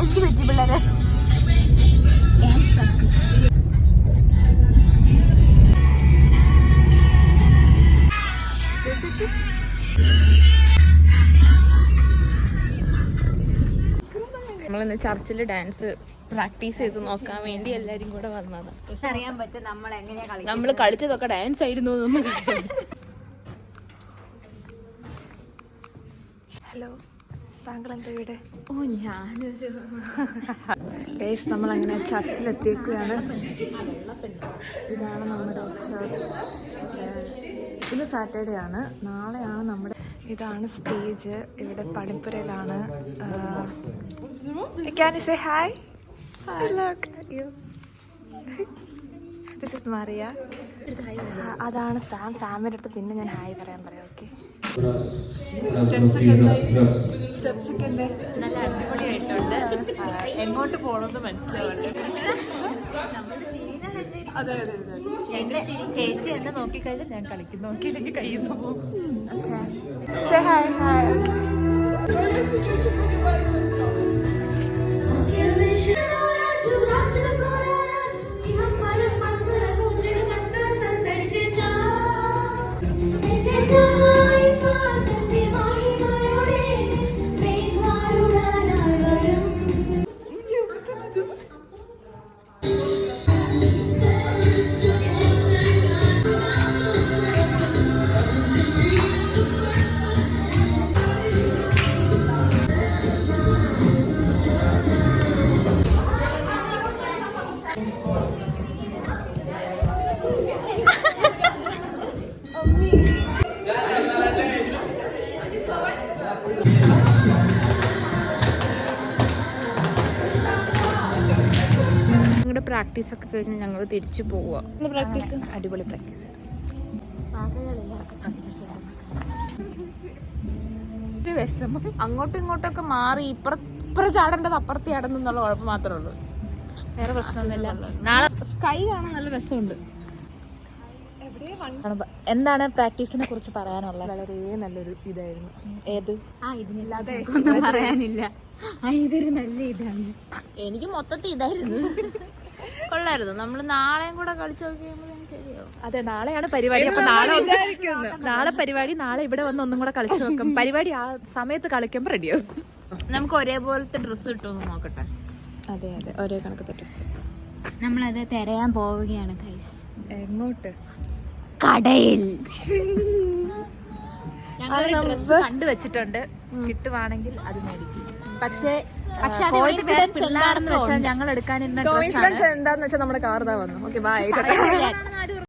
എന്ത് പറ്റി പിള്ളേരെ? നമ്മളിന്ന് ചർച്ചിൽ ഡാൻസ് പ്രാക്ടീസ് ചെയ്ത് നോക്കാൻ വേണ്ടി എല്ലാരും കൂടെ വന്നതാണ് അറിയാൻ പറ്റും നമ്മൾ എങ്ങനെയാ നമ്മൾ കളിച്ചതൊക്കെ ഡാൻസ് ആയിരുന്നു എന്ന് നമുക്ക് ഹലോ. താങ്കൾ എന്താ ഇവിടെ? ഓ ഞാനൊരു നമ്മളങ്ങനെ ചർച്ചിലെത്തിയേക്കുകയാണ്. ഇതാണ് നമ്മുടെ ചർച്ച് ഇന്ന് സാറ്റർഡേ ആണ്. നാളെയാണ് നമ്മുടെ ഇതാണ് സ്റ്റേജ് ഇവിടെ പണിപ്പുരയിലാണ്. Can say hi this is Maria അതാണ് സാം. സാമിന്റെ അടുത്ത് പിന്നെ ഞാൻ ഹായ് പറയാൻ പറയാം. ഓക്കെ നല്ല അടിപൊളിയായിട്ടുണ്ട്. എങ്ങോട്ട് പോകണമെന്ന് മനസ്സിലാവുന്നുണ്ട് അതെ അതെ അതെ. എന്റെ ചേച്ചി എന്നെ നോക്കിക്കഴിഞ്ഞാൽ ഞാൻ കളിക്കും. നോക്കിയില്ലെങ്കിൽ സേ ഹായ് ഹായ് ഞങ്ങളുടെ പ്രാക്ടീസ് ഒക്കെ കഴിഞ്ഞ് ഞങ്ങൾ തിരിച്ചു പോവുക പ്രാക്ടീസ് അടിപൊളി പ്രാക്ടീസ് വിഷമം. അങ്ങോട്ടും ഇങ്ങോട്ടൊക്കെ മാറി ഇപ്പുറ ഇപ്പുറ ചാടേണ്ടത് അപ്പുറത്ത് ചാടുന്നു എന്നുള്ള കുഴപ്പം മാത്രമേ ഉള്ളൂ. വേറെ പ്രശ്നമൊന്നുമില്ല. നാളെ സ്കൈ കാണാൻ നല്ല രസമുണ്ട്. എന്താണ് പ്രാക്ടീസിനെ കുറിച്ച് പറയാനുള്ളത്? വളരെ നല്ലൊരു ഇതായിരുന്നു. ഏത്? ആ ഇതിനില്ലാതെ ഒന്നും പറയാനില്ല. ആ ഇതൊരു നല്ല ഇതാണ്. എനിക്ക് മൊത്തത്തിൽ ഇതായിരുന്നു. കൊള്ളായിരുന്നു. നമ്മൾ നാളെയും കൂടെ കളിച്ചു നോക്കിയപ്പോൾ ശരിയാവും. അതെ നാളെയാണ് പരിപാടി. അപ്പൊ നാളെ നാളെ പരിപാടി നാളെ ഇവിടെ വന്ന് ഒന്നും കൂടെ കളിച്ചു നോക്കും. പരിപാടി ആ സമയത്ത് കളിക്കുമ്പോൾ റെഡിയാവും നമുക്ക് ഒരേപോലത്തെ ഡ്രസ്സ് കിട്ടുമെന്ന് നോക്കട്ടെ. അതെ അതെ. ഒരേ കണക്കത്തെ ഡ്രസ്സ് നമ്മളത് തിരയാൻ പോവുകയാണ് കൈസ് എങ്ങോട്ട്? കടയിൽ. ഞങ്ങൾ വെച്ചിട്ടുണ്ട്. കണ്ടുവച്ചിട്ടുണ്ട് കിട്ടുവാണെങ്കിൽ അത് മേടിക്കും. പക്ഷേ പക്ഷെ എന്താണെന്ന് വെച്ചാൽ ഞങ്ങൾ എടുക്കാൻ എന്താന്ന് വെച്ചാൽ നമ്മുടെ കാർ ഇതാ വന്നു. Okay bye